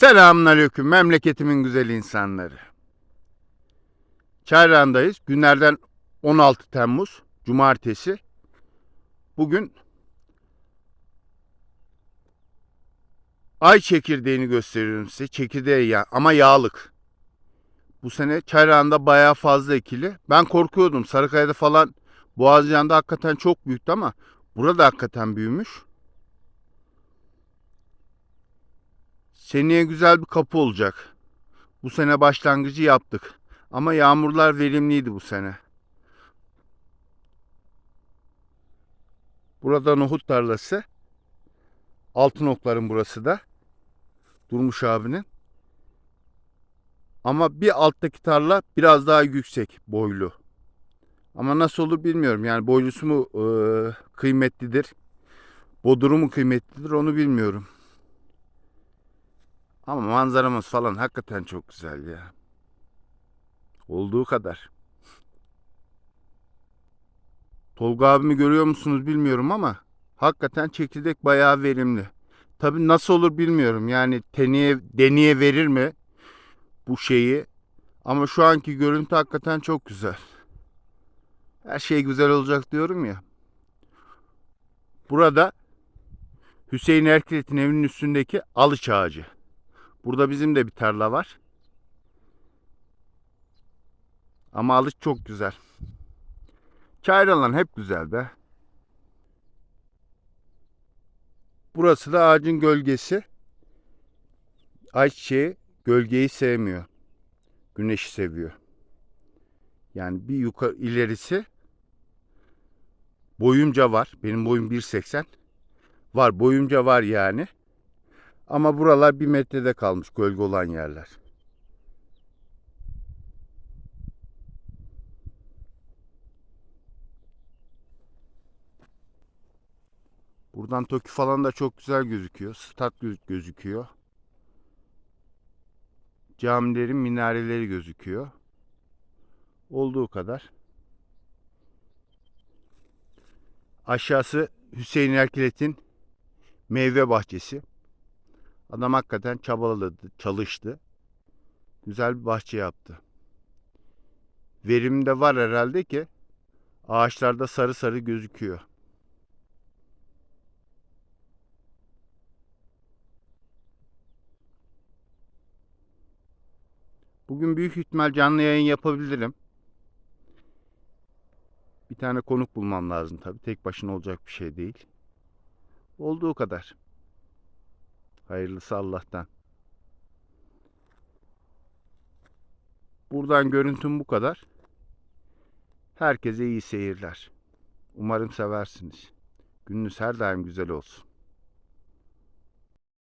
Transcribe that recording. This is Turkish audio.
Selamünaleyküm memleketimin güzel insanları. Çayran'dayız. Günlerden 16 Temmuz Cumartesi. Bugün ay çekirdeğini gösteriyorum size. Çekirdeği ya ama yağlık. Bu sene Çayran'da bayağı fazla ekili. Ben korkuyordum. Sarıkaya'da falan Boğaziyan'da hakikaten çok büyüktü ama burada hakikaten büyümüş. Seneye güzel bir kapı olacak. Bu sene başlangıcı yaptık. Ama yağmurlar verimliydi bu sene. Burada nohut tarlası. Altın okların burası da. Durmuş abinin. Ama bir alttaki tarla biraz daha yüksek boylu. Ama nasıl olur bilmiyorum. Yani boylusu mu e, kıymetlidir, boduru mu kıymetlidir onu bilmiyorum. Ama manzaramız falan hakikaten çok güzel ya. Olduğu kadar. Tolga abimi görüyor musunuz bilmiyorum ama hakikaten çekirdek bayağı verimli. Tabii nasıl olur bilmiyorum. Yani teniye, deniye verir mi bu şeyi? Ama şu anki görüntü hakikaten çok güzel. Her şey güzel olacak diyorum ya. Burada Hüseyin Erkilet'in evinin üstündeki alıç ağacı. Burada bizim de bir tarla var. Ama alıç çok güzel. Çayralan hep güzel be. Burası da ağacın gölgesi. Ayçiçeği gölgeyi sevmiyor. Güneşi seviyor. Yani bir yukarı ilerisi boyumca var. Benim boyum 1.80. Var boyumca var yani. Ama buralar bir metrede kalmış gölge olan yerler. Buradan Toki falan da çok güzel gözüküyor. Stat göz- gözüküyor. Camilerin minareleri gözüküyor. Olduğu kadar. Aşağısı Hüseyin Erkilet'in meyve bahçesi. Adam hakikaten çabaladı, çalıştı. Güzel bir bahçe yaptı. Verim de var herhalde ki ağaçlarda sarı sarı gözüküyor. Bugün büyük ihtimal canlı yayın yapabilirim. Bir tane konuk bulmam lazım tabii. Tek başına olacak bir şey değil. Olduğu kadar. Hayırlısı Allah'tan. Buradan görüntüm bu kadar. Herkese iyi seyirler. Umarım seversiniz. Gününüz her daim güzel olsun.